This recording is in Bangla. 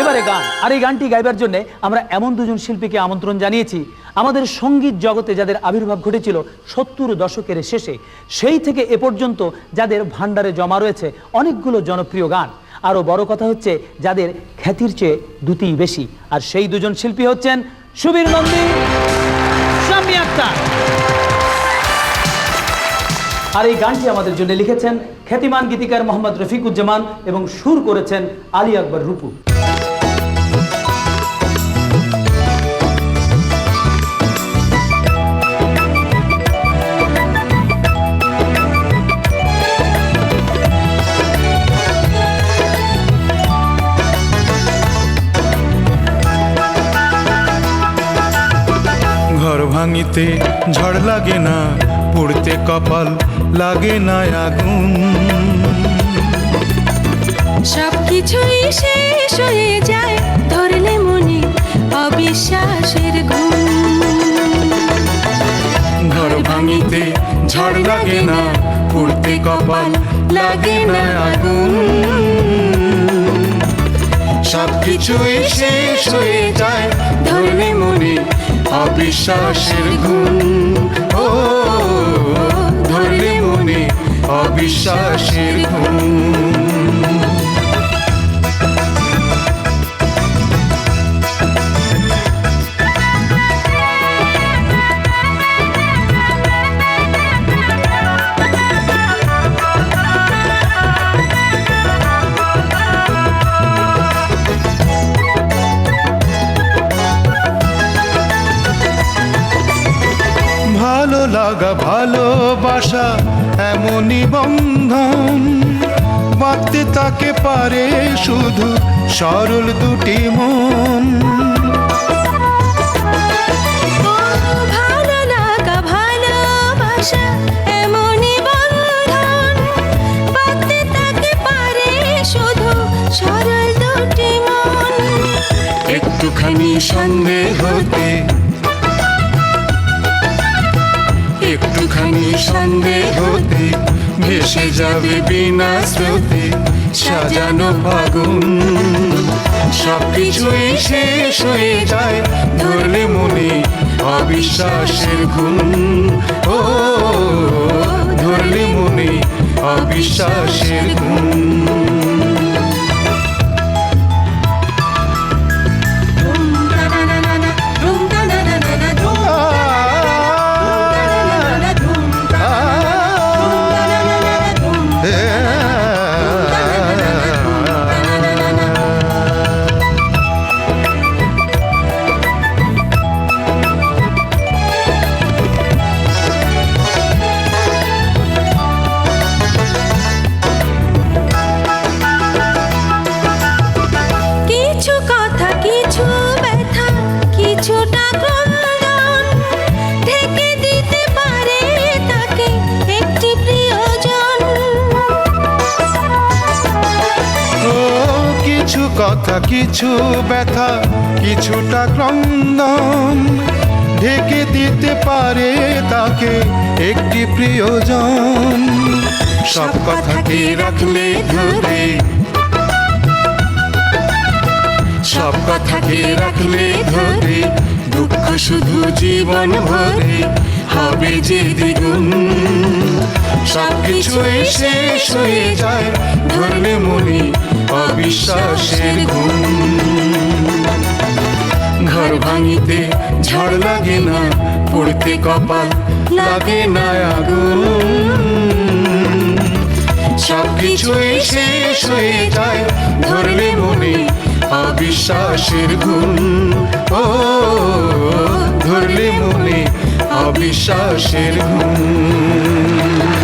এবারে গান। আর এই গানটি গাইবার জন্য আমরা এমন দুজন শিল্পীকে আমন্ত্রণ জানিয়েছি। আমাদের সংগীত জগতে যাদের আবির্ভাব ঘটেছিল সত্তর দশকের শেষে, সেই থেকে এ পর্যন্ত যাদের ভাণ্ডারে জমা রয়েছে অনেকগুলো জনপ্রিয় গান। আরও বড় কথা হচ্ছে যাদের খ্যাতির চেয়ে দুটিই বেশি। আর সেই দুজন শিল্পী হচ্ছেন সুবীর নন্দী শাম্মী আক্তার। আর এই গানটি আমাদের জন্য লিখেছেন খ্যাতিমান গীতিকার মোহাম্মদ রফিকুজ্জামান এবং সুর করেছেন আলী আকবর রূপু। ভাঙিতে ঝড় লাগে না পড়তে কপাল লাগে না আগুন। সবকিছুই শেষ হয়ে যায় ধরলে মনে অবিশ্বাসের ঘুম। ঘর ভাঙিতে ঝড় লাগে না পড়তে কপাল লাগে না আগুন। সবকিছুই শেষ হয়ে যায় ধরলে অবিশ্বাসের গুণ। ও ধরলে মনে অবিশ্বাসের ঘুম লাগা ভালোবাসা এমনই বন্ধন। বাঁধতে তাকে পারে শুধু সরল দুটি মন। ও ভালো লাগা একটুখানি সন্দেহ হতে, ভেসে যাবে বিনা স্রোতে, সাজানো ফাগুন। সবকিছুই শেষ হয়ে যায় ধরলে মনে অবিশ্বাসের ঘুম। ও, ধরলে মনে অবিশ্বাসের ঘুম। কিছু ব্যথা কিছুটা ক্রন্দন ঢেকে দিতে পারে তাকে একটি প্রিয়জন। ও কিছু কথা কিছু ব্যথা কিছুটা ক্রন্দন ঢেকে দিতে পারে তাকে একটি প্রিয়জন। সব কথাকে রাখলে ধরে সব কথাকে রাখলে ধরে? দুঃখ শুধু জীবন ভরে, হবে যে দ্বিগুণ। সব কিছু শেষ হয়ে যায়, ধরলে মনে অবিশ্বাসের গুণ। ঘর ভাঙিতে ঝড় লাগে না, পড়তে কপাল লাগে না আগুন। সব কিছু শেষ হয়ে যায়, ধরলে অবিশ্বাসের গুণ। ও ধরলে মনে অবিশ্বাসের ঘুম